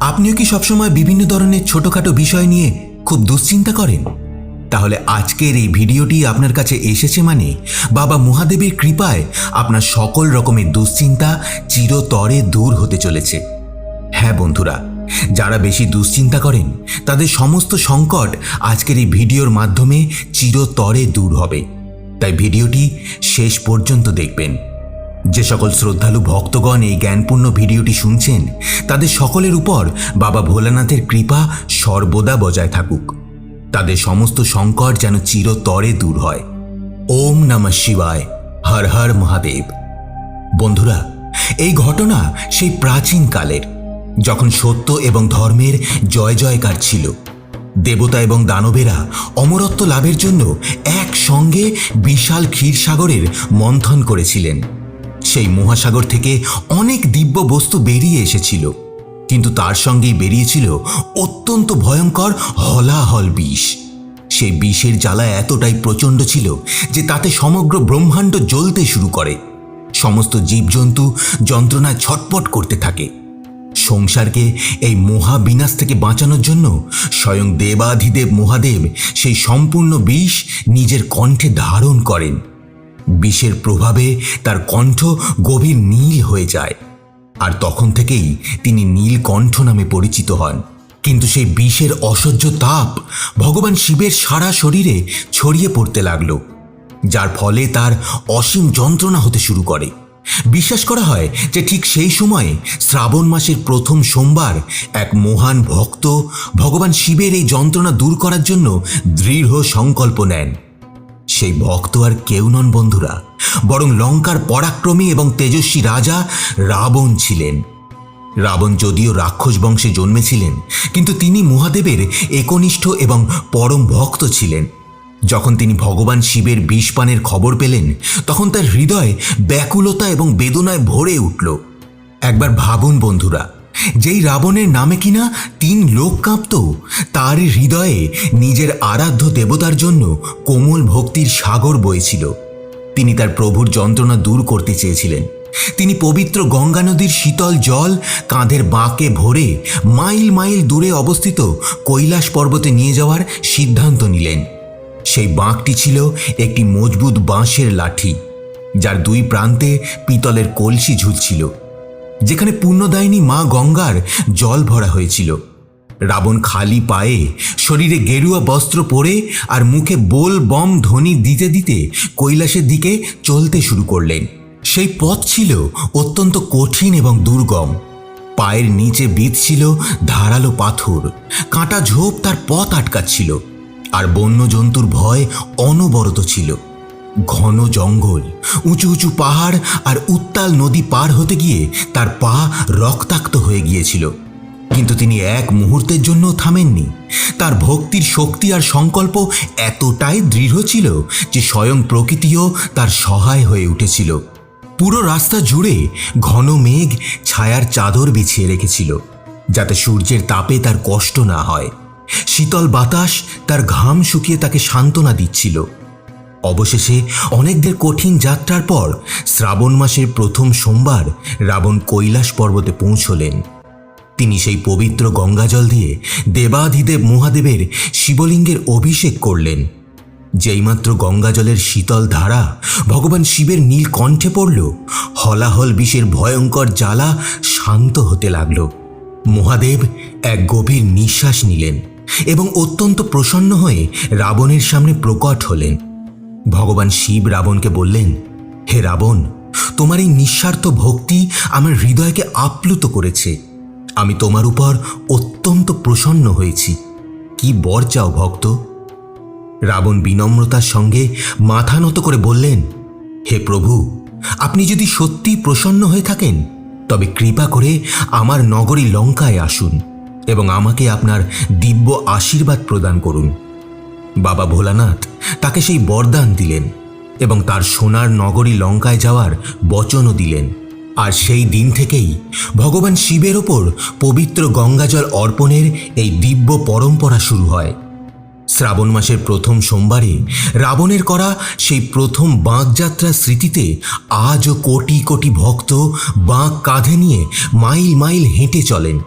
আপনিও কি সবসময় বিভিন্ন ধরনের ছোটখাটো বিষয় নিয়ে খুব দুশ্চিন্তা করেন? তাহলে আজকের এই ভিডিওটি আপনার কাছে এসেছে মানে বাবা মহাদেবের কৃপায় আপনার সকল রকমের দুশ্চিন্তা চিরতরে দূর হতে চলেছে। হ্যাঁ বন্ধুরা, যারা বেশি দুশ্চিন্তা করেন, তাদের সমস্ত সংকট আজকের এই ভিডিওর মাধ্যমে চিরতরে দূর হবে। তাই ভিডিওটি শেষ পর্যন্ত দেখবেন। যে সকল শ্রদ্ধালু ভক্তগণ এই জ্ঞানপূর্ণ ভিডিওটি শুনছেন, তাদের সকলের উপর বাবা ভোলানাথের কৃপা সর্বদা বজায় থাকুক। তাদের সমস্ত সংকট যেন চিরতরে দূর হয়। ওম নমঃ শিবায়। হর হর মহাদেব। বন্ধুরা, এই ঘটনা সেই প্রাচীন কালের, যখন সত্য এবং ধর্মের জয় জয়কার ছিল। দেবতা এবং দানবেরা অমরত্ব লাভের জন্য একসঙ্গে বিশাল ক্ষীরসাগরের মন্থন করেছিলেন। সেই মহাসাগর থেকে অনেক দিব্য বস্তু বেরিয়ে এসেছিল। কিন্তু তার সঙ্গেই বেরিয়েছিল অত্যন্ত ভয়ঙ্কর হলাহল বিষ। সেই বিষের জ্বালা এতটাই প্রচণ্ড ছিল যে তাতে সমগ্র ব্রহ্মাণ্ড জ্বলতে শুরু করে। সমস্ত জীবজন্তু যন্ত্রণায় ছটপট করতে থাকে। সংসারকে এই মহা বিনাশ থেকে বাঁচানোর জন্য স্বয়ং দেবাধিদেব মহাদেব সেই সম্পূর্ণ বিষ নিজের কণ্ঠে ধারণ করেন। বিষের প্রভাবে তার কণ্ঠ গভীর নীল হয়ে যায়। আর তখন থেকেই তিনি নীলকণ্ঠ নামে পরিচিত হন। কিন্তু সেই বিষের অসহ্য তাপ ভগবান শিবের সারা শরীরে ছড়িয়ে পড়তে লাগল, যার ফলে তার অসীম যন্ত্রণা হতে শুরু করে। বিশ্বাস করা হয় যে ঠিক সেই সময়ে শ্রাবণ মাসের প্রথম সোমবার এক মহান ভক্ত ভগবান শিবের এই যন্ত্রণা দূর করার জন্য দৃঢ় সংকল্প নেন। সেই ভক্ত আর কেউ নন বন্ধুরা, বরং লঙ্কার পরাক্রমী এবং তেজস্বী রাজা রাবণ ছিলেন। রাবণ যদিও রাক্ষস বংশে জন্মেছিলেন, কিন্তু তিনি মহাদেবের একনিষ্ঠ এবং পরম ভক্ত ছিলেন। যখন তিনি ভগবান শিবের বিষপানের খবর পেলেন, তখন তার হৃদয় ব্যাকুলতা এবং বেদনায় ভরে উঠল। একবার ভাবুন বন্ধুরা যেই রাবণের নামে কিনা তিন লোক কাঁপত, তার হৃদয়ে নিজের আরাধ্য দেবতার জন্য কোমল ভক্তির সাগর বয়েছিল তিনি তার প্রভুর যন্ত্রণা দূর করতে চেয়েছিলেন। তিনি পবিত্র গঙ্গা নদীর শীতল জল কাঁধের বাঁকে ভরে মাইল মাইল দূরে অবস্থিত কৈলাস পর্বতে নিয়ে যাওয়ার সিদ্ধান্ত নিলেন। সেই বাঁকটি ছিল একটি মজবুত বাঁশের লাঠি, যার দুই প্রান্তে পিতলের কলসি ঝুলছিল। যেখানে পুণ্যদায়িনী মা গঙ্গার জল ভরা হয়েছিল। রাবণ খালি পায়ে শরীরে গেরুয়া বস্ত্র পরে আর মুখে বোল, বম, ধ্বনি দিতে দিতে কৈলাসের দিকে চলতে শুরু করলেন। সেই পথ ছিল অত্যন্ত কঠিন এবং দুর্গম। পায়ের নিচে বিঁধছিল ধারালো পাথর, কাঁটা ঝোপ তার পথ আটকাচ্ছিল, আর বন্য জন্তুর ভয় অনবরত ছিল। ঘন জঙ্গল, উঁচু উঁচু পাহাড় আর উত্তাল নদী পার হতে গিয়ে তার পা রক্তাক্ত হয়ে গিয়েছিল। কিন্তু তিনি এক মুহূর্তের জন্য থামেননি। তার ভক্তির শক্তি আর সংকল্প এতটাই দৃঢ় ছিল যে স্বয়ং প্রকৃতিও তার সহায় হয়ে উঠেছিল। পুরো রাস্তা জুড়ে ঘন মেঘ ছায়ার চাদর বিছিয়ে রেখেছিল, যাতে সূর্যের তাপে তার কষ্ট না হয়। শীতল বাতাস তার ঘাম শুকিয়ে তাকে সান্ত্বনা দিচ্ছিল। অবশেষে অনেকদের কঠিন যাত্রার পর শ্রাবণ মাসের প্রথম সোমবার রাবণ কৈলাস পর্বতে পৌঁছলেন। তিনি সেই পবিত্র গঙ্গাজল দিয়ে দেবাধিদেব মহাদেবের শিবলিঙ্গের অভিষেক করলেন। যেইমাত্র গঙ্গাজলের শীতল ধারা ভগবান শিবের নীল কণ্ঠে পড়ল, হলাহল বিষের ভয়ঙ্কর জ্বালা শান্ত হতে লাগল। মহাদেব এক গভীর নিঃশ্বাস নিলেন এবং অত্যন্ত প্রসন্ন হয়ে রাবণের সামনে প্রকট হলেন। ভগবান শিব রাবণকে বললেন, হে রাবণ, তোমার এই নিঃস্বার্থ ভক্তি আমার হৃদয়কে আপ্লুত করেছে। আমি তোমার উপর অত্যন্ত প্রসন্ন হয়েছি। কি বর চাও ভক্ত? রাবণ বিনম্রতার সঙ্গে মাথা নত করে বললেন, হে প্রভু, আপনি যদি সত্যি প্রসন্ন হয়ে থাকেন, তবে কৃপা করে আমার নগরী লঙ্কায় আসুন এবং আমাকে আপনার দিব্য আশীর্বাদ প্রদান করুন। বাবা ভোলানাথ তাকে সেই বরদান দিলেন এবং তার সোনার নগরী লঙ্কায় যাওয়ার বচনও দিলেন। আর সেই দিন থেকেই ভগবান শিবের ওপর পবিত্র গঙ্গাজল অর্পণের এই দিব্য পরম্পরা শুরু হয়। শ্রাবণ মাসের প্রথম সোমবারে রাবণের করা সেই প্রথম বাঁকযাত্রার স্মৃতিতে আজও কোটি কোটি ভক্ত বাঁক কাঁধে নিয়ে মাইল মাইল হেঁটে চলেন।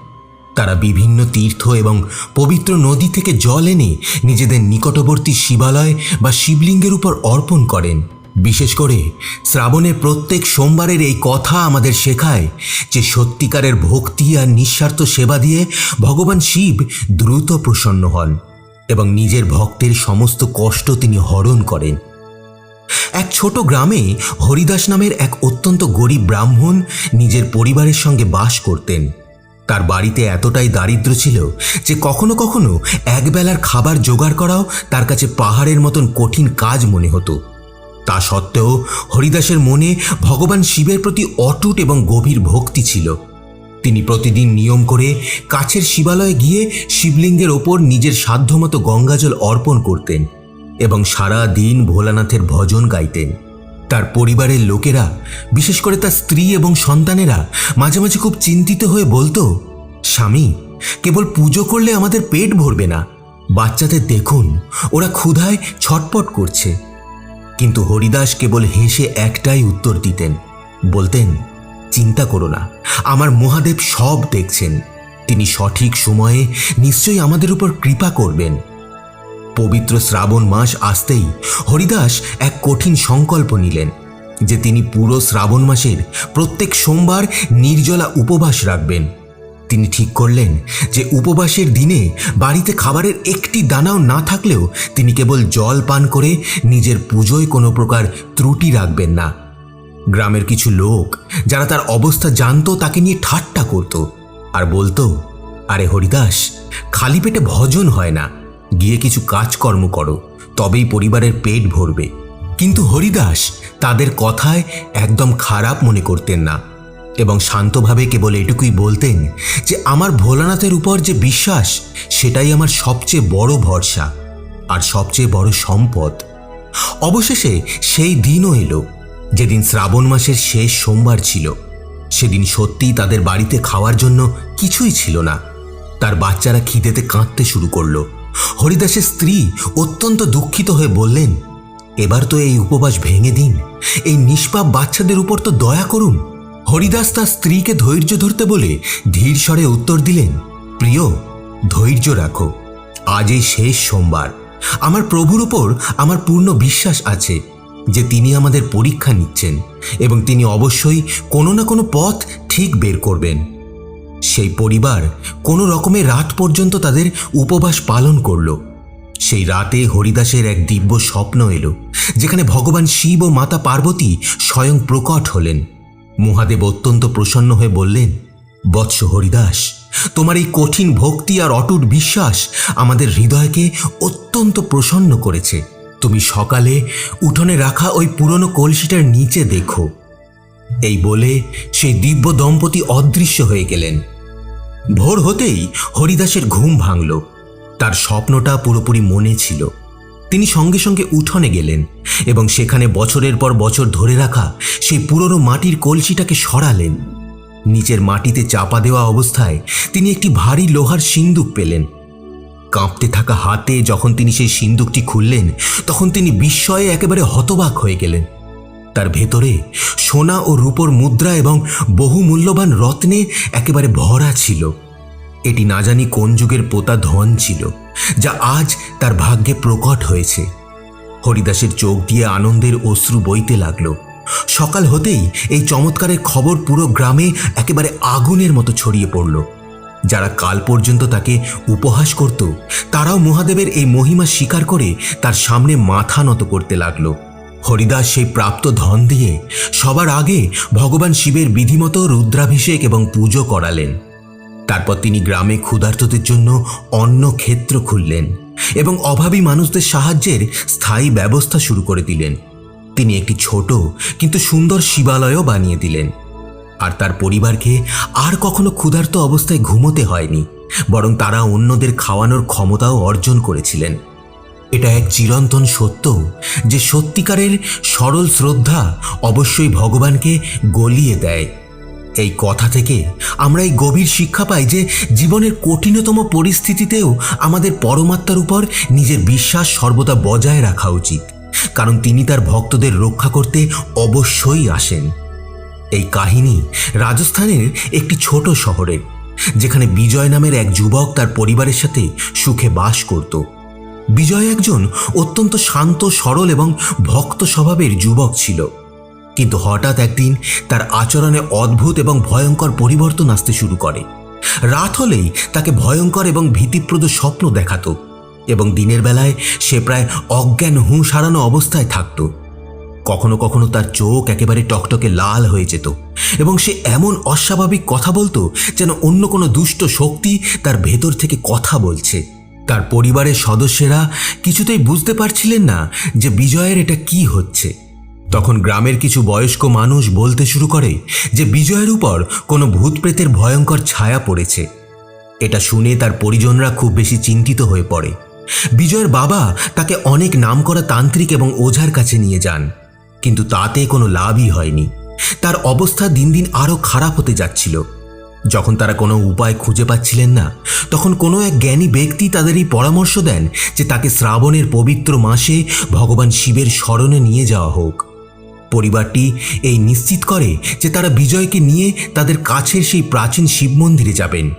তারা বিভিন্ন তীর্থ এবং পবিত্র নদী থেকে জল এনে নিজেদের নিকটবর্তী শিবালয় বা শিবলিঙ্গের উপর অর্পণ করেন। বিশেষ করে শ্রাবণের প্রত্যেক সোমবারের এই কথা আমাদের শেখায় যে সত্যিকারের ভক্তি আর নিঃস্বার্থ সেবা দিয়ে ভগবান শিব দ্রুত প্রসন্ন হন এবং নিজের ভক্তের সমস্ত কষ্ট তিনি হরণ করেন। এক ছোট গ্রামে হরিদাস নামের এক অত্যন্ত গরিব ব্রাহ্মণ নিজের পরিবারের সঙ্গে বাস করতেন। তার বাড়িতে এতটাই দারিদ্র ছিল যে কখনো কখনো একবেলার খাবার জোগাড় করাও তার কাছে পাহাড়ের মতন কঠিন কাজ মনে হতো। তা সত্ত্বেও হরিদাসের মনে ভগবান শিবের প্রতি অটুট এবং গভীর ভক্তি ছিল। তিনি প্রতিদিন নিয়ম করে কাছের শিবালয়ে গিয়ে শিবলিঙ্গের ওপর নিজের সাধ্যমতো গঙ্গাজল অর্পণ করতেন এবং সারা দিন ভোলানাথের ভজন গাইতেন। তার পরিবারের লোকেরা, বিশেষ করে তার স্ত্রী এবং সন্তানেরা, মাঝে মাঝে খুব চিন্তিত হয়ে বলতো, স্বামী, কেবল পুজো করলে আমাদের পেট ভরবে না। বাচ্চাদের দেখুন, ওরা ক্ষুধায় ছটপট করছে। কিন্তু হরিদাস কেবল হেসে একটাই উত্তর দিতেন, বলতেন, চিন্তা করো না, আমার মহাদেব সব দেখছেন। তিনি সঠিক সময়ে নিশ্চয়ই আমাদের উপর কৃপা করবেন। পবিত্র শ্রাবণ মাস আসতেই হরিদাস এক কঠিন সংকল্প নিলেন, যে তিনি পুরো শ্রাবণ মাসের প্রত্যেক সোমবার নির্জলা উপবাস রাখবেন। তিনি ঠিক করলেন যে উপবাসের দিনে বাড়িতে খাবারের একটি দানাও না থাকলেও তিনি কেবল জল পান করে নিজের পুজোয় কোনো প্রকার ত্রুটি রাখবেন না। গ্রামের কিছু লোক যারা তার অবস্থা জানতো তাকে নিয়ে ঠাট্টা করত, আর বলতো, আরে হরিদাস, খালি পেটে ভজন হয় না। গিয়ে কিছু কাজকর্ম করো, তবেই পরিবারের পেট ভরবে। কিন্তু হরিদাস তাদের কথায় একদম খারাপ মনে করতেন না এবং শান্তভাবে কেবল এটুকুই বলতেন যে, আমার ভোলানাথের উপর যে বিশ্বাস, সেটাই আমার সবচেয়ে বড় ভরসা আর সবচেয়ে বড় সম্পদ। অবশেষে সেই দিনও এলো, যেদিন শ্রাবণ মাসের শেষ সোমবার ছিল। সেদিন সত্যিই তাদের বাড়িতে খাওয়ার জন্য কিছুই ছিল না। তার বাচ্চারা খিদেতে কাঁদতে শুরু করল। হরিদাসের স্ত্রী অত্যন্ত দুঃখিত হয়ে বললেন, এবার তো এই উপবাস ভেঙে দিন। এই নিষ্পাপ বাচ্চাদের উপর তো দয়া করুন। হরিদাস তার স্ত্রীকে ধৈর্য ধরতে বলে ধীর স্বরে উত্তর দিলেন, প্রিয়, ধৈর্য রাখো। আজ এই শেষ সোমবার। আমার প্রভুর উপর আমার পূর্ণ বিশ্বাস আছে যে তিনি আমাদের পরীক্ষা নিচ্ছেন এবং তিনি অবশ্যই কোনো না কোনো পথ ঠিক বের করবেন। সেই পরিবার কোনো রকমে রাত পর্যন্ত তাদের উপবাস পালন করল। সেই রাতে হরিদাসের এক দিব্য স্বপ্ন এলো, যেখানে ভগবান শিব ও মাতা পার্বতী স্বয়ং প্রকট হলেন। মহাদেব অত্যন্ত প্রসন্ন হয়ে বললেন, বৎস হরিদাস, তোমার এই কঠিন ভক্তি আর অটুট বিশ্বাস আমাদের হৃদয়কে অত্যন্ত প্রসন্ন করেছে। তুমি সকালে উঠোনে রাখা ওই পুরনো কলসিটার নিচে দেখো। এই বলে সেই দিব্য দম্পতি অদৃশ্য হয়ে গেলেন। ভোর হতেই হরিদাসের ঘুম ভাঙল। তার স্বপ্নটা পুরোপুরি মনে ছিল। তিনি সঙ্গে সঙ্গে উঠোনে গেলেন এবং সেখানে বছরের পর বছর ধরে রাখা সেই পুরনো মাটির কলসিটাকে সরালেন। নিচের মাটিতে চাপা দেওয়া অবস্থায় তিনি একটি ভারী লোহার সিন্দুক পেলেন। কাঁপতে থাকা হাতে যখন তিনি সেই সিন্দুকটি খুললেন, তখন তিনি বিস্ময়ে একেবারে হতবাক হয়ে গেলেন। তার ভেতরে সোনা ও রূপোর মুদ্রা এবং বহু মূল্যবান রত্নে একেবারে ভরা ছিল। এটি না জানি কোন যুগের পোতা ধন ছিল, যা আজ তার ভাগ্যে প্রকট হয়েছে। হরিদাসের চোখ দিয়ে আনন্দের অশ্রু বইতে লাগল। সকাল হতেই এই চমৎকারের খবর পুরো গ্রামে একেবারে আগুনের মতো ছড়িয়ে পড়ল। যারা কাল পর্যন্ত তাকে উপহাস করত, তারাও মহাদেবের এই মহিমা স্বীকার করে তার সামনে মাথা নত করতে লাগল। হরিদাস সেই প্রাপ্ত ধন দিয়ে সবার আগে ভগবান শিবের বিধিমতো রুদ্রাভিষেক এবং পুজো করালেন। তারপর তিনি গ্রামে ক্ষুধার্তদের জন্য অন্ন ক্ষেত্র খুললেন এবং অভাবী মানুষদের সাহায্যের স্থায়ী ব্যবস্থা শুরু করে দিলেন। তিনি একটি ছোট কিন্তু সুন্দর শিবালয়ও বানিয়ে দিলেন। আর তার পরিবারকে আর কখনো ক্ষুধার্ত অবস্থায় ঘুমোতে হয়নি, বরং তারা অন্যদের খাওয়ানোর ক্ষমতাও অর্জন করেছিলেন। এটা এক চিরন্তন সত্য যে সত্যিকারের সরল শ্রদ্ধা অবশ্যই ভগবানকে গলিয়ে দেয়। এই কথা থেকে আমরা এই গভীর শিক্ষা পাই যে জীবনের কঠিনতম পরিস্থিতিতেও আমাদের পরমাত্মার উপর নিজের বিশ্বাস সর্বদা বজায় রাখা উচিত, কারণ তিনি তার ভক্তদের রক্ষা করতে অবশ্যই আসেন। এই কাহিনী রাজস্থানের একটি ছোট শহরের যেখানে বিজয় নামের এক যুবক তার পরিবারের সাথে সুখে বাস করত। বিজয় একজন অত্যন্ত শান্ত, সরল এবং ভক্ত স্বভাবের যুবক ছিল। কিন্তু হঠাৎ একদিন তার আচরণে অদ্ভুত এবং ভয়ঙ্কর পরিবর্তন আসতে শুরু করে। রাত হলেই তাকে ভয়ঙ্কর এবং ভীতিপ্রদ স্বপ্ন দেখাতো এবং দিনের বেলায় সে প্রায় অজ্ঞান হুঁশ হারানো অবস্থায় থাকত। কখনো কখনো তার চোখ একেবারে টকটকে লাল হয়ে যেত এবং সে এমন অস্বাভাবিক কথা বলতো যেন অন্য কোনো দুষ্ট শক্তি তার ভেতর থেকে কথা বলছে। তার পরিবারের সদস্যেরা কিছুতেই বুঝতে পারছিলেন না যে বিজয়ের এটা কি হচ্ছে। তখন গ্রামের কিছু বয়স্ক মানুষ বলতে শুরু করে যে বিজয়ের উপর কোনো ভূতপ্রেতের ভয়ঙ্কর ছায়া পড়েছে। এটা শুনে তার পরিজনরা খুব বেশি চিন্তিত হয়ে পড়ে। বিজয়ের বাবা তাকে অনেক নামকরা তান্ত্রিক এবং ওঝার কাছে নিয়ে যান, কিন্তু তাতে কোনো লাভই হয়নি। তার অবস্থা দিন দিন আরও খারাপ হতে যাচ্ছিল। যখন তারা কোনো উপায় খুঁজে পাচ্ছিলেন না, তখন কোনো এক জ্ঞানী ব্যক্তি তাদের এই পরামর্শ দেন যে তাকে শ্রাবণের পবিত্র মাসে ভগবান শিবের স্মরণে নিয়ে যাওয়া হোক। পরিবারটি এই নিশ্চিত করে যে তারা বিজয়কে নিয়ে তাদের কাছের সেই প্রাচীন শিব মন্দিরে যাবেন,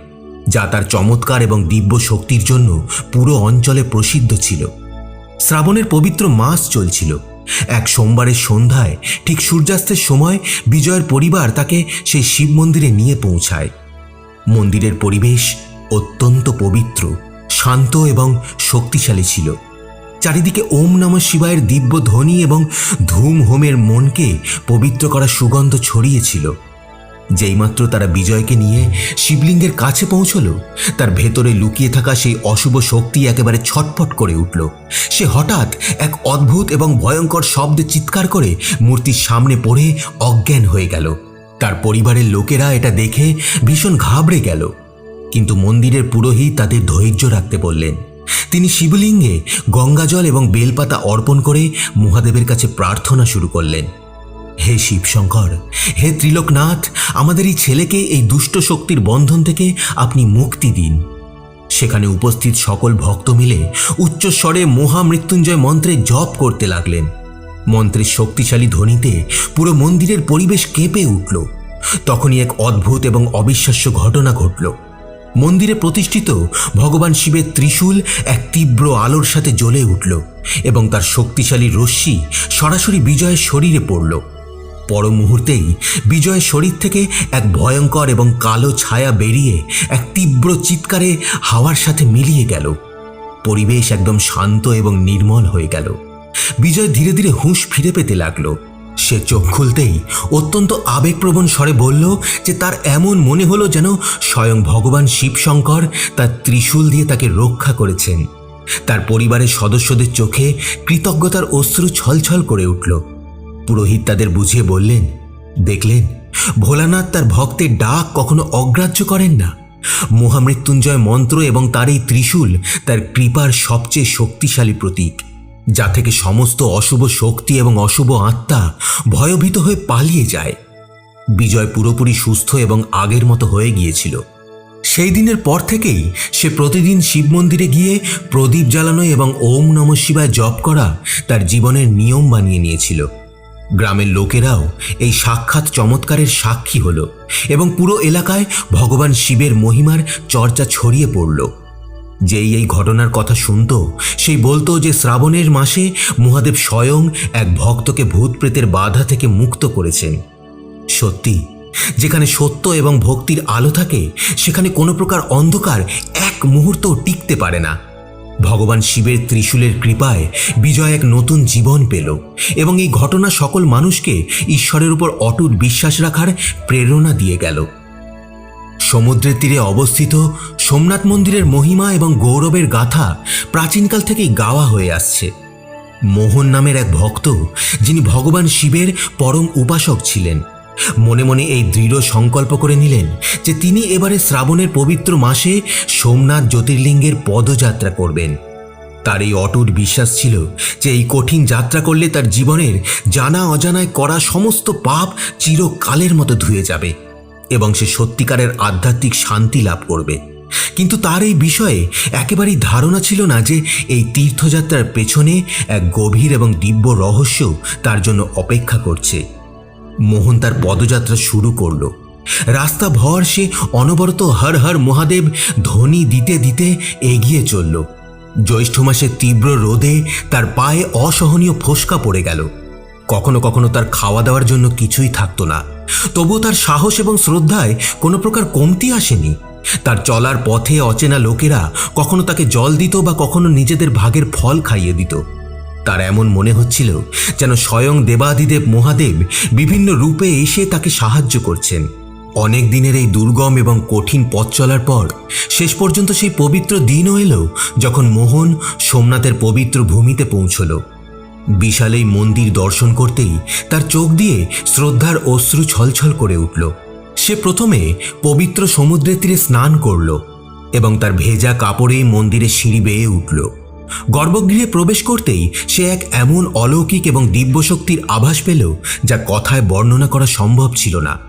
যা তার চমৎকার এবং দিব্য শক্তির জন্য পুরো অঞ্চলে প্রসিদ্ধ ছিল। শ্রাবণের পবিত্র মাস চলছিল। এক সোমবারের সন্ধ্যায়, ঠিক সূর্যাস্তের সময়, বিজয়ের পরিবার তাকে সেই শিব মন্দিরে নিয়ে পৌঁছায়। মন্দিরের পরিবেশ অত্যন্ত পবিত্র, শান্ত এবং শক্তিশালী ছিল। চারিদিকে ওম নম শিবায়ের দিব্য ধ্বনি এবং ধূম হোমের মনকে পবিত্র করা সুগন্ধ ছড়িয়েছিল যেইমাত্র তারা বিজয়কে নিয়ে শিবলিঙ্গের কাছে পৌঁছল, তার ভেতরে লুকিয়ে থাকা সেই অশুভ শক্তি একেবারে ছটফট করে উঠল। সে হঠাৎ এক অদ্ভুত এবং ভয়ঙ্কর শব্দে চিৎকার করে মূর্তির সামনে পড়ে অজ্ঞান হয়ে গেল। তার পরিবারের লোকেরা এটা দেখে ভীষণ ঘাবড়ে গেল। কিন্তু মন্দিরের পুরোহিত তাদের ধৈর্য রাখতে বললেন, তিনি শিবলিঙ্গে গঙ্গাজল এবং বেলপাতা অর্পণ করে মহাদেবের কাছে প্রার্থনা শুরু করলেন। হে শিবশঙ্কর, হে ত্রিলোকনাথ, আমাদের এই ছেলেকে এই দুষ্ট শক্তির বন্ধন থেকে আপনি মুক্তি দিন। সেখানে উপস্থিত সকল ভক্ত মিলে উচ্চস্বরে মহামৃত্যুঞ্জয় মন্ত্রে জপ করতে লাগলেন। মন্ত্রের শক্তিশালী ধ্বনিতে পুরো মন্দিরের পরিবেশ কেঁপে উঠল। তখনই এক অদ্ভুত এবং অবিশ্বাস্য ঘটনা ঘটল। মন্দিরে প্রতিষ্ঠিত ভগবান শিবের ত্রিশূল এক তীব্র আলোর সাথে জ্বলে উঠল এবং তার শক্তিশালী রশ্মি সরাসরি বিজয়ের শরীরে পড়ল। পর মুহূর্তেই বিজয়ের শরীর থেকে এক ভয়ঙ্কর এবং কালো ছায়া বেরিয়ে এক তীব্র চিৎকারে হাওয়ার সাথে মিলিয়ে গেল। পরিবেশ একদম শান্ত এবং নির্মল হয়ে গেল। বিজয় ধীরে ধীরে হুঁশ ফিরে পেতে লাগল। সে চোখ খুলতেই অত্যন্ত আবেগপ্রবণ স্বরে বলল যে তার এমন মনে হলো যেন স্বয়ং ভগবান শিবশঙ্কর তার ত্রিশূল দিয়ে তাকে রক্ষা করেছেন। তার পরিবারের সদস্যদের চোখে কৃতজ্ঞতার অশ্রু ছলছল করে উঠল। পুরোহিত তাদের বুঝিয়ে বললেন, দেখলেন, ভোলানাথ তার ভক্তের ডাক কখনো অগ্রাহ্য করেন না। মহামৃত্যুঞ্জয় মন্ত্র এবং তার এই ত্রিশূল তার কৃপার সবচেয়ে শক্তিশালী প্রতীক, যা থেকে সমস্ত অশুভ শক্তি এবং অশুভ আত্মা ভয়ভীত হয়ে পালিয়ে যায়। বিজয় পুরোপুরি সুস্থ এবং আগের মতো হয়ে গিয়েছিল। সেই দিনের পর থেকেই সে প্রতিদিন শিব মন্দিরে গিয়ে প্রদীপ জ্বালানো এবং ওম নম শিবায় জপ করা তার জীবনের নিয়ম বানিয়ে নিয়েছিল। গ্রামের লোকেরাও এই সাক্ষাৎ চমৎকারের সাক্ষী হল এবং পুরো এলাকায় ভগবান শিবের মহিমার চর্চা ছড়িয়ে পড়ল। যেই এই ঘটনার কথা শুনত, সেই বলতো যে শ্রাবণের মাসে মহাদেব স্বয়ং এক ভক্তকে ভূত প্রেতের বাধা থেকে মুক্ত করেছেন। সত্যি, যেখানে সত্য এবং ভক্তির আলো থাকে, সেখানে কোনো প্রকার অন্ধকার এক মুহূর্তও টিকতে পারে না। ভগবান শিবের ত্রিশূলের কৃপায় বিজয় এক নতুন জীবন পেল এবং এই ঘটনা সকল মানুষকে ঈশ্বরের উপর অটুট বিশ্বাস রাখার প্রেরণা দিয়ে গেল। সমুদ্রের তীরে অবস্থিত সোমনাথ মন্দিরের মহিমা এবং গৌরবের গাথা প্রাচীনকাল থেকেই গাওয়া হয়ে আসছে। মোহন নামের এক ভক্ত, যিনি ভগবান শিবের পরম উপাসক ছিলেন। মনে মনে এই দৃঢ় সংকল্প করে নিলেন যে তিনি এবারে শ্রাবণের পবিত্র মাসে সোমনাথ জ্যোতির্লিঙ্গের পদযাত্রা করবেন। তার এই অটুট বিশ্বাস ছিল যে এই কঠিন যাত্রা করলে তার জীবনের জানা অজানায় করা সমস্ত পাপ চিরকালের মতো ধুয়ে যাবে এবং সে সত্যিকারের আধ্যাত্মিক শান্তি লাভ করবে। কিন্তু তার এই বিষয়ে একেবারেই ধারণা ছিল না যে এই তীর্থযাত্রার পেছনে এক গভীর এবং দিব্য রহস্য তার জন্য অপেক্ষা করছে। মোহন তার পদযাত্রা শুরু করল। রাস্তা ভর সে অনবরত হর হর মহাদেব ধ্বনি দিতে দিতে এগিয়ে চলল। জ্যৈষ্ঠ মাসের তীব্র রোদে তার পায়ে অসহনীয় ফোসকা পড়ে গেল। কখনো কখনো তার খাওয়া দাওয়ার জন্য কিছুই থাকতো না। তবুও তার সাহস এবং শ্রদ্ধায় কোনো প্রকার কমতি আসেনি। তার চলার পথে অচেনা লোকেরা কখনো তাকে জল দিত বা কখনো নিজেদের ভাগের ফল খাইয়ে দিত। তার এমন মনে হচ্ছিল যেন স্বয়ং দেবাদিদেব মহাদেব বিভিন্ন রূপে এসে তাকে সাহায্য করছেন। অনেক দিনের এই দুর্গম এবং কঠিন পথ চলার পর শেষ পর্যন্ত সেই পবিত্র দিনও এলো যখন মোহন সোমনাথের পবিত্র ভূমিতে পৌঁছল। বিশাল এই মন্দির দর্শন করতেই তার চোখ দিয়ে শ্রদ্ধার অশ্রু ছলছল করে উঠল। সে প্রথমে পবিত্র সমুদ্রের তীরে স্নান করল এবং তার ভেজা কাপড়ে মন্দিরে সিঁড়ি বেয়ে উঠল। গর্ভগৃহে প্রবেশ করতেই সে এক এমন অলৌকিক এবং দিব্যশক্তির আভাস পেল যা কথায় বর্ণনা করা সম্ভব ছিল না।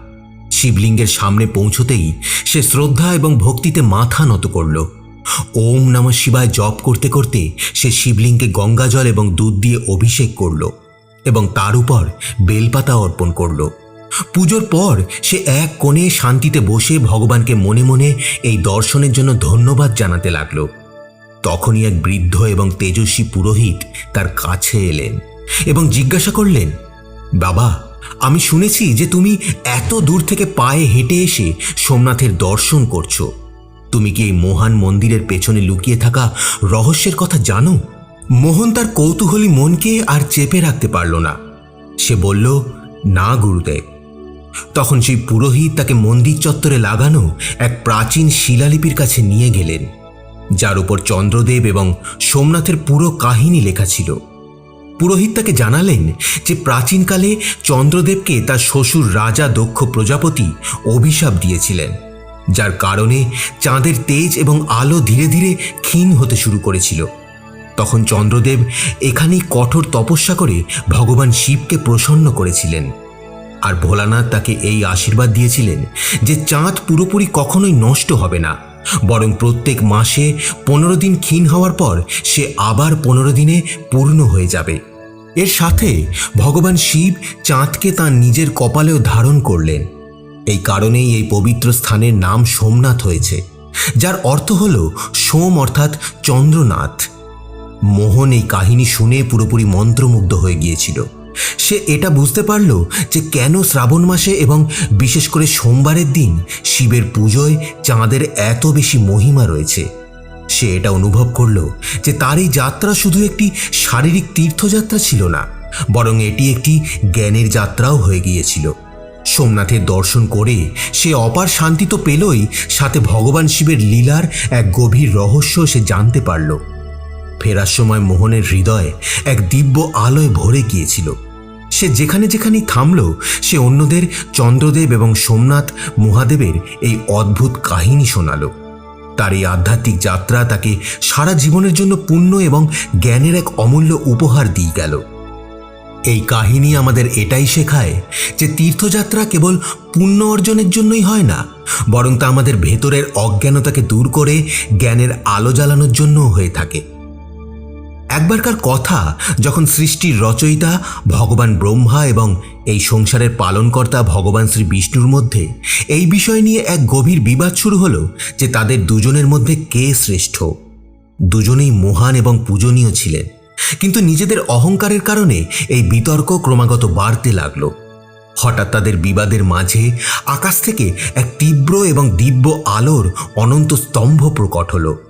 শিবলিঙ্গের সামনে পৌঁছতেই সে শ্রদ্ধা এবং ভক্তিতে মাথা নত করল। ওম নম শিবায় জপ করতে করতে সে শিবলিঙ্গে গঙ্গাজল এবং দুধ দিয়ে অভিষেক করল এবং তার উপর বেলপাতা অর্পণ করল। পুজোর পর সে এক কোণে শান্তিতে বসে ভগবানকে মনে মনে এই দর্শনের জন্য ধন্যবাদ জানাতে লাগল। তখনই এক বৃদ্ধ এবং তেজস্বী পুরোহিত তার কাছে এলেন এবং জিজ্ঞাসা করলেন, বাবা, আমি শুনেছি যে তুমি এত দূর থেকে পায়ে হেঁটে এসে সোমনাথের দর্শন করছ। তুমি কি এই মহান মন্দিরের পেছনে লুকিয়ে থাকা রহস্যের কথা জানো? মোহন তার কৌতূহলী মনকে আর চেপে রাখতে পারল না। সে বলল, না, গুরুদেব। তখন সেই পুরোহিত তাকে মন্দির চত্বরে লাগানো এক প্রাচীন শিলালিপির কাছে নিয়ে গেলেন। যার উপর চন্দ্রদেব এবং সোমনাথের পুরো কাহিনী লেখা ছিল। পুরোহিত তাকে জানালেন যে প্রাচীনকালে চন্দ্রদেবকে তার শ্বশুর রাজা দক্ষ প্রজাপতি অভিশাপ দিয়েছিলেন, যার কারণে চাঁদের তেজ এবং আলো ধীরে ধীরে ক্ষীণ হতে শুরু করেছিল। তখন চন্দ্রদেব এখানেই কঠোর তপস্যা করে ভগবান শিবকে প্রসন্ন করেছিলেন। আর ভোলানাথ তাকে এই আশীর্বাদ দিয়েছিলেন যে চাঁদ পুরোপুরি কখনোই নষ্ট হবে না। বরং প্রত্যেক মাসে পনেরো দিন ক্ষীণ হওয়ার পর সে আবার পনেরো দিনে পূর্ণ হয়ে যাবে। এর সাথে ভগবান শিব চাঁদকে তার নিজের কপালেও ধারণ করলেন। এই কারণেই এই পবিত্র স্থানের নাম সোমনাথ হয়েছে, যার অর্থ হল সোম অর্থাৎ চন্দ্রনাথ। মোহন এই কাহিনী শুনে পুরোপুরি মন্ত্রমুগ্ধ হয়ে গিয়েছিল। সে এটা বুঝতে পারল যে কেন শ্রাবণ মাসে এবং বিশেষ করে সোমবারের দিন শিবের পুজোয় চাঁদের এত বেশি মহিমা রয়েছে। সে এটা অনুভব করল যে তার এই যাত্রা শুধু একটি শারীরিক তীর্থযাত্রা ছিল না, বরং এটি একটি জ্ঞানের যাত্রাও হয়ে গিয়েছিল। সোমনাথের দর্শন করে সে অপার শান্তি তো পেলই, সাথে ভগবান শিবের লীলার এক গভীর রহস্য সে জানতে পারল। ফেরার সময় মোহনের হৃদয় এক দিব্য আলোয় ভরে গিয়েছিল। সে যেখানে যেখানেই থামল, সে অন্যদের চন্দ্রদেব এবং সোমনাথ মহাদেবের এই অদ্ভুত কাহিনী শোনালো। তার এই আধ্যাত্মিক যাত্রা তাকে সারা জীবনের জন্য পুণ্য এবং জ্ঞানের এক অমূল্য উপহার দিয়ে গেল। এই কাহিনী আমাদের এটাই শেখায় যে তীর্থযাত্রা কেবল পুণ্য অর্জনের জন্যই হয় না, বরং তা আমাদের ভেতরের অজ্ঞানতাকে দূর করে জ্ঞানের আলো জ্বালানোর জন্যও হয়ে থাকে। একবারকার কথা যখন সৃষ্টির রচয়িতা ভগবান ব্রহ্মা এবং এই সংসারের পালনকর্তা ভগবান শ্রী বিষ্ণুর মধ্যে এই বিষয় নিয়ে এক গভীর বিবাদ শুরু হলো যে তাদের দুজনের মধ্যে কে শ্রেষ্ঠ। দুজনেই মহান এবং পূজনীয় ছিলেন, কিন্তু নিজেদের অহংকারের কারণে এই বিতর্ক ক্রমাগত বাড়তে লাগল। হঠাৎ তাদের বিবাদের মাঝে আকাশ থেকে এক তীব্র এবং দিব্য আলোর অনন্ত স্তম্ভ প্রকট হলো।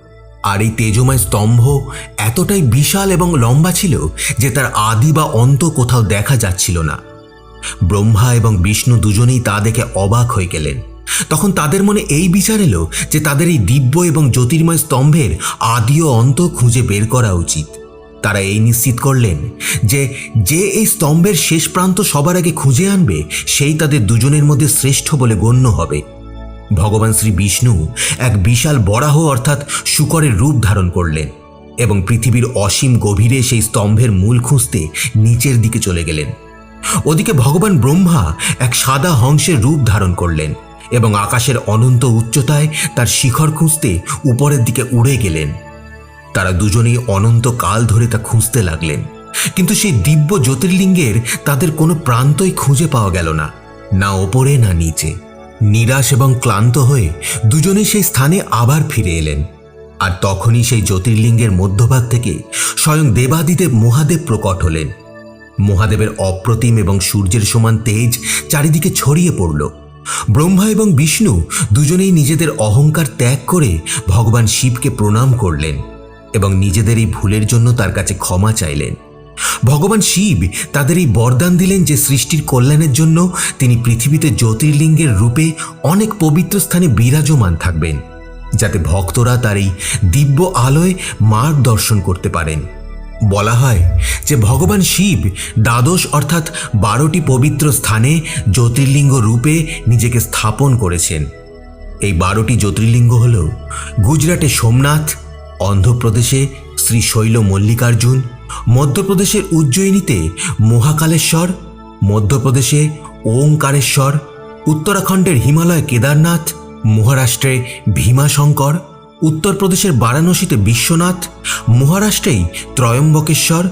আর এই তেজময় স্তম্ভ এতটাই বিশাল এবং লম্বা ছিল যে তার আদি বা অন্ত কোথাও দেখা যাচ্ছিল না। ব্রহ্মা এবং বিষ্ণু দুজনেই তা দেখে অবাক হয়ে গেলেন। তখন তাদের মনে এই বিচার এলো যে তাদের এই দিব্য এবং জ্যোতির্ময় স্তম্ভের আদি ও অন্ত খুঁজে বের করা উচিত। তারা এই নিশ্চিত করলেন যে যে এই স্তম্ভের শেষ প্রান্ত সবার আগে খুঁজে আনবে, সেই তাদের দুজনের মধ্যে শ্রেষ্ঠ বলে গণ্য হবে। ভগবান শ্রী বিষ্ণু এক বিশাল বরাহ অর্থাৎ শুকরের রূপ ধারণ করলেন এবং পৃথিবীর অসীম গভীরে সেই স্তম্ভের মূল খুঁজতে নিচের দিকে চলে গেলেন। ওদিকে ভগবান ব্রহ্মা এক সাদা হংসের রূপ ধারণ করলেন এবং আকাশের অনন্ত উচ্চতায় তার শিখর খুঁজতে উপরের দিকে উড়ে গেলেন। তারা দুজনেই অনন্ত কাল ধরে তা খুঁজতে লাগলেন। কিন্তু সেই দিব্য জ্যোতির্লিঙ্গের তাদের কোনো প্রান্তই খুঁজে পাওয়া গেল না না ওপরে, না নিচে। নিরাশ এবং ক্লান্ত হয়ে দুজনে সেই স্থানে আবার ফিরে এলেন। আর তখনই সেই জ্যোতির্লিঙ্গের মধ্যভাগ থেকে স্বয়ং দেবাদিদেব মহাদেব প্রকট হলেন। মহাদেবের অপ্রতিম এবং সূর্যের সমান তেজ চারিদিকে ছড়িয়ে পড়ল। ব্রহ্মা এবং বিষ্ণু দুজনেই নিজেদের অহংকার ত্যাগ করে ভগবান শিবকে প্রণাম করলেন এবং নিজেদের এই ভুলের জন্য তার কাছে ক্ষমা চাইলেন। ভগবান শিব তাদের এই বরদান দিলেন যে সৃষ্টির কল্যাণের জন্য তিনি পৃথিবীতে জ্যোতির্লিঙ্গের রূপে অনেক পবিত্র স্থানে বিরাজমান থাকবেন, যাতে ভক্তরা তার এই দিব্য আলোয় মার্গ দর্শন করতে পারেন। বলা হয় যে ভগবান শিব দ্বাদশ অর্থাৎ বারোটি পবিত্র স্থানে জ্যোতির্লিঙ্গ রূপে নিজেকে স্থাপন করেছেন। এই বারোটি জ্যোতির্লিঙ্গ হল গুজরাটে সোমনাথ, অন্ধ্রপ্রদেশে শ্রী শৈল মল্লিকার্জুন মধ্যপ্রদেশের উজ্জয়িনীতে মহাকালেশ্বর, মধ্যপ্রদেশে ওঙ্কারেশ্বর, উত্তরাখণ্ডের হিমালয় কেদারনাথ, মহারাষ্ট্রে ভীমাশঙ্কর, উত্তরপ্রদেশের বারাণসীতে বিশ্বনাথ, মহারাষ্ট্রেই ত্রয়ম্বকেশ্বর,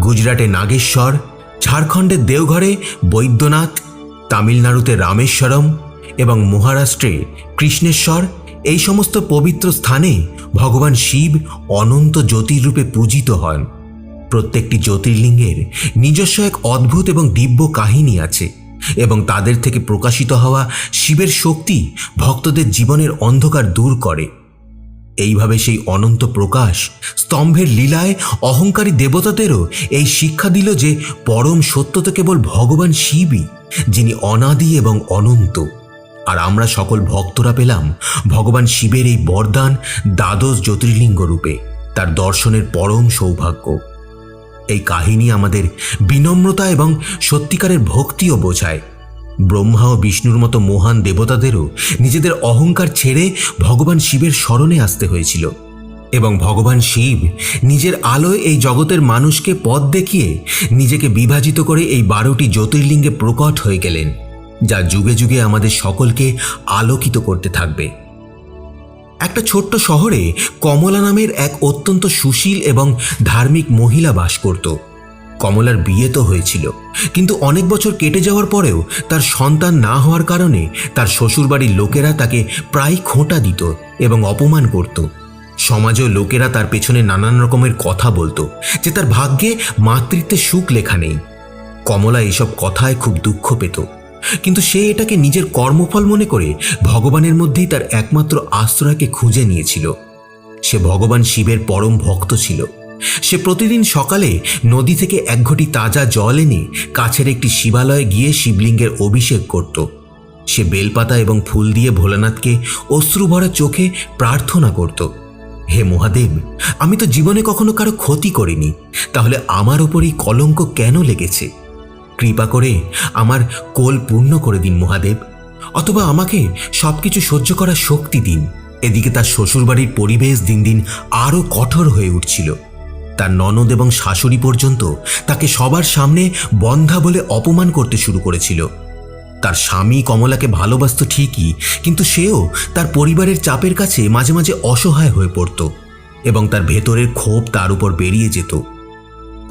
গুজরাটে নাগেশ্বর ঝাড়খণ্ডের দেওঘরে বৈদ্যনাথ, তামিলনাড়ুতে রামেশ্বরম এবং মহারাষ্ট্রে কৃষ্ণেশ্বর, এই সমস্ত পবিত্র স্থানে ভগবান শিব অনন্ত জ্যোতির্রূপে পূজিত হন। প্রত্যেকটি জ্যোতির্লিঙ্গের নিজস্ব এক অদ্ভুত এবং দিব্য কাহিনী আছে এবং তাদের থেকে প্রকাশিত হওয়া শিবের শক্তি ভক্তদের জীবনের অন্ধকার দূর করে। এইভাবে সেই অনন্ত প্রকাশ স্তম্ভের লীলায় অহংকারী দেবতাদেরও এই শিক্ষা দিল যে পরম সত্য তো কেবল ভগবান শিবই, যিনি অনাদি এবং অনন্ত। আর আমরা সকল ভক্তরা পেলাম ভগবান শিবের এই বরদান দ্বাদশ জ্যোতির্লিঙ্গ রূপে, তার দর্শনের পরম সৌভাগ্য। এই কাহিনী আমাদের বিনম্রতা এবং সত্যিকারের ভক্তিও বোঝায়। ব্রহ্মা ও বিষ্ণুর মতো মহান দেবতাদেরও নিজেদের অহংকার ছেড়ে ভগবান শিবের স্মরণে আসতে হয়েছিল এবং ভগবান শিব নিজের আলোয় এই জগতের মানুষকে পথ দেখিয়ে নিজেকে বিভাজিত করে এই বারোটি জ্যোতির্লিঙ্গে প্রকট হয়ে গেলেন, যা যুগে যুগে আমাদের সকলকে আলোকিত করতে থাকবে। একটা ছোট্ট শহরে কমলা নামের এক অত্যন্ত সুশীল এবং ধার্মিক মহিলা বাস করত। কমলার বিয়ে তো হয়েছিল, কিন্তু অনেক বছর কেটে যাওয়ার পরেও তার সন্তান না হওয়ার কারণে তার শ্বশুরবাড়ির লোকেরা তাকে প্রায় খোঁটা দিত এবং অপমান করত। সমাজেও লোকেরা তার পেছনে নানান রকমের কথা বলতো, যে তার ভাগ্যে মাতৃত্বের সুখ লেখা নেই। কমলা এসব কথায় খুব দুঃখ পেত। কিন্তু সে এটাকে নিজের কর্মফল মনে করে ভগবানের মধ্যেই তার একমাত্র আশ্রয়কে খুঁজে নিয়েছিল। সে ভগবান শিবের পরম ভক্ত ছিল। সে প্রতিদিন সকালে নদী থেকে এক ঘটি তাজা জল এনে কাছের একটি শিবালয়ে গিয়ে শিবলিঙ্গের অভিষেক করত। সে বেলপাতা এবং ফুল দিয়ে ভোলানাথকে অশ্রু ভরা চোখে প্রার্থনা করত, হে মহাদেব, আমি তো জীবনে কখনো কারও ক্ষতি করিনি, তাহলে আমার ওপর এই কলঙ্ক কেন লেগেছে? কৃপা করে আমার কোল পূর্ণ করে দিন মহাদেব, অথবা আমাকে সবকিছু সহ্য করার শক্তি দিন। এদিকে তার শ্বশুরবাড়ির পরিবেশ দিন দিন আরও কঠোর হয়ে উঠছিল। তার ননদ এবং শাশুড়ি পর্যন্ত তাকে সবার সামনে বন্ধা বলে অপমান করতে শুরু করেছিল। তার স্বামী কমলাকে ভালোবাসত ঠিকই, কিন্তু সেও তার পরিবারের চাপের কাছে মাঝে মাঝে অসহায় হয়ে পড়ত এবং তার ভেতরের ক্ষোভ তার উপর বেরিয়ে যেত।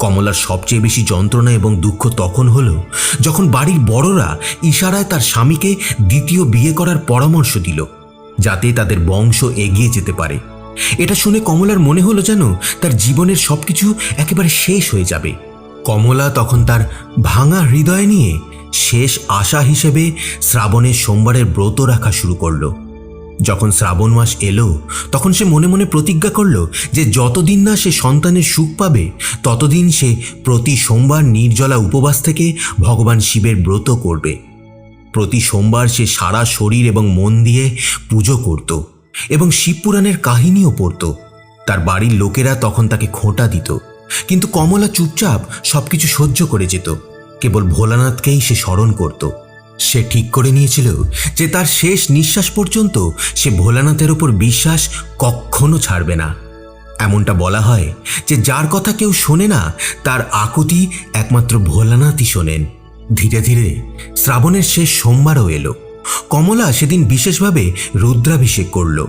কমলার সবচেয়ে বেশি যন্ত্রণা এবং দুঃখ তখন হলো যখন বাড়ির বড়রা ইশারায় তার স্বামীকে দ্বিতীয় বিয়ে করার পরামর্শ দিল, যাতে তাদের বংশ এগিয়ে যেতে পারে। এটা শুনে কমলার মনে হলো যেন তার জীবনের সবকিছু একেবারে শেষ হয়ে যাবে। কমলা তখন তার ভাঙা হৃদয় নিয়ে শেষ আশা হিসেবে শ্রাবণের সোমবারের ব্রত রাখা শুরু করল। যখন শ্রাবণ মাস এলো, তখন সে মনে মনে প্রতিজ্ঞা করল যে যতদিন না সে সন্তানের সুখ পাবে, ততদিন সে প্রতি সোমবার নির্জলা উপবাস থেকে ভগবান শিবের ব্রত করবে। প্রতি সোমবার সে সারা শরীর এবং মন দিয়ে পুজো করত এবং শিবপুরাণের কাহিনীও পড়ত। তার বাড়ির লোকেরা তখন তাকে খোঁটা দিত। কিন্তু কমলা চুপচাপ সবকিছু সহ্য করে যেত। কেবল ভোলানাথকেই সে স্মরণ করত। সে ঠিক করে নিয়েছিল যে তার শেষ নিঃশ্বাস পর্যন্ত সে ভোলানাথের ওপর বিশ্বাস কখনো ছাড়বে না। এমনটা বলা হয় যে যার কথা কেউ শোনে না, তার আকুতি একমাত্র ভোলানাথই শোনেন। ধীরে ধীরে শ্রাবণের শেষ সোমবারও এলো। কমলা সেদিন বিশেষভাবে রুদ্রাভিষেক করল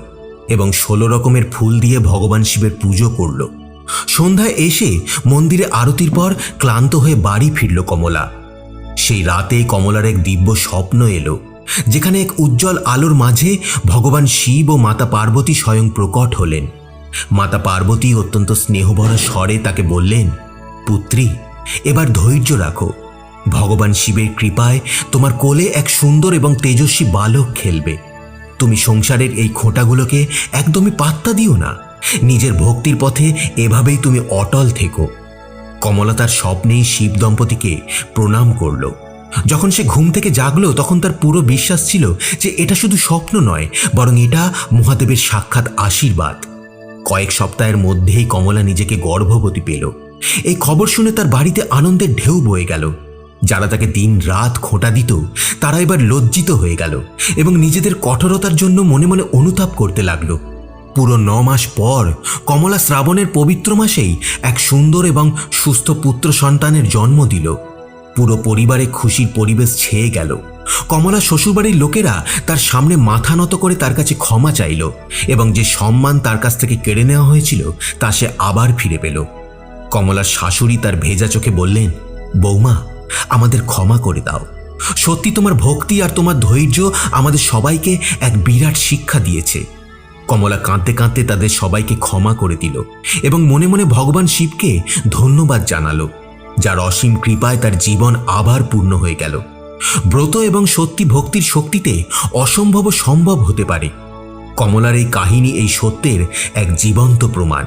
এবং ষোলো রকমের ফুল দিয়ে ভগবান শিবের পুজো করল। সন্ধ্যায় এসে মন্দিরে আরতির পর ক্লান্ত হয়ে বাড়ি ফিরল কমলা। সেই রাতে কমলার এক দিব্য স্বপ্ন এলো, যেখানে এক উজ্জ্বল আলোর মাঝে ভগবান শিব ও মাতা পার্বতী স্বয়ং প্রকট হলেন। মাতা পার্বতী অত্যন্ত স্নেহভরা স্বরে তাকে বললেন, পুত্রী, এবার ধৈর্য রাখো। ভগবান শিবের কৃপায় তোমার কোলে এক সুন্দর এবং তেজস্বী বালক খেলবে। তুমি সংসারের এই খোঁটাগুলোকে একদমই পাত্তা দিও না। নিজের ভক্তির পথে এভাবেই তুমি অটল থেকো। কমলা তার স্বপ্নেই শিব দম্পতিকে প্রণাম করল। যখন সে ঘুম থেকে জাগলো, তখন তার পুরো বিশ্বাস ছিল যে এটা শুধু স্বপ্ন নয়, বরং এটা মহাদেবের সাক্ষাৎ আশীর্বাদ। কয়েক সপ্তাহের মধ্যেই কমলা নিজেকে গর্ভবতী পেল। এই খবর শুনে তার বাড়িতে আনন্দের ঢেউ বয়ে গেল। যারা তাকে দিন রাত খোঁটা দিত, তারা এবার লজ্জিত হয়ে গেল এবং নিজেদের কঠোরতার জন্য মনে মনে অনুতাপ করতে লাগল। পুরো ন মাস পর কমলা শ্রাবণের পবিত্র মাসেই এক সুন্দর এবং সুস্থ পুত্র সন্তানের জন্ম দিল। পুরো পরিবারে খুশির পরিবেশ ছেয়ে গেল। কমলা শ্বশুরবাড়ির লোকেরা তার সামনে মাথা নত করে তার কাছে ক্ষমা চাইল এবং যে সম্মান তার কাছ থেকে কেড়ে নেওয়া হয়েছিল, তা সে আবার ফিরে পেল। কমলার শাশুড়ি তার ভেজা চোখে বললেন, বৌমা, আমাদের ক্ষমা করে দাও। সত্যি তোমার ভক্তি আর তোমার ধৈর্য আমাদের সবাইকে এক বিরাট শিক্ষা দিয়েছে। কমলা কাঁদতে কাঁদতে তাদের সবাইকে ক্ষমা করে দিল এবং মনে মনে ভগবান শিবকে ধন্যবাদ জানালো, যার অসীম কৃপায় তার জীবন আবার পূর্ণ হয়ে গেল। ব্রত এবং সত্যি ভক্তির শক্তিতে অসম্ভব সম্ভব হতে পারে। কমলার এই কাহিনী এই সত্যের এক জীবন্ত প্রমাণ।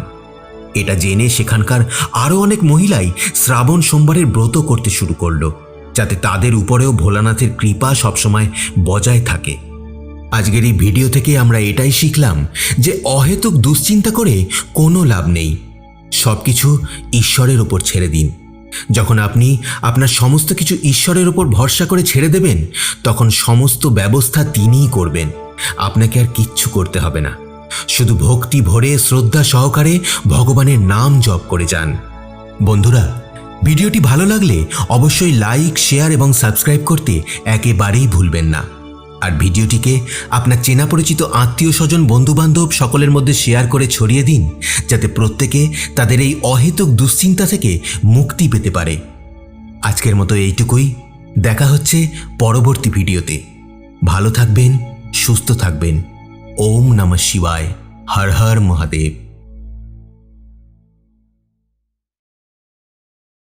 এটা জেনে সেখানকার আরও অনেক মহিলাই শ্রাবণ সোমবারের ব্রত করতে শুরু করল, যাতে তাদের উপরেও ভোলানাথের কৃপা সবসময় বজায় থাকে। আজকের এই ভিডিও থেকে আমরা এটাই শিখলাম যে অহেতুক দুশ্চিন্তা করে কোনো লাভ নেই। সব কিছু ঈশ্বরের ওপর ছেড়ে দিন। যখন আপনি আপনার সমস্ত কিছু ঈশ্বরের ওপর ভরসা করে ছেড়ে দেবেন, তখন সমস্ত ব্যবস্থা তিনিই করবেন। আপনাকে আর কিচ্ছু করতে হবে না। শুধু ভক্তি ভরে, শ্রদ্ধা সহকারে ভগবানের নাম জপ করে যান। বন্ধুরা, ভিডিওটি ভালো লাগলে অবশ্যই লাইক, শেয়ার এবং সাবস্ক্রাইব করতে একেবারেই ভুলবেন না। আর ভিডিওটিকে আপনার চেনা পরিচিত আত্মীয় স্বজন, বন্ধুবান্ধব সকলের মধ্যে শেয়ার করে ছড়িয়ে দিন, যাতে প্রত্যেকে তাদের এই অহেতুক দুশ্চিন্তা থেকে মুক্তি পেতে পারে। আজকের মতো এইটুকুই। দেখা হচ্ছে পরবর্তী ভিডিওতে। ভালো থাকবেন, সুস্থ থাকবেন। ওম নমঃ শিবায়। হর হর মহাদেব।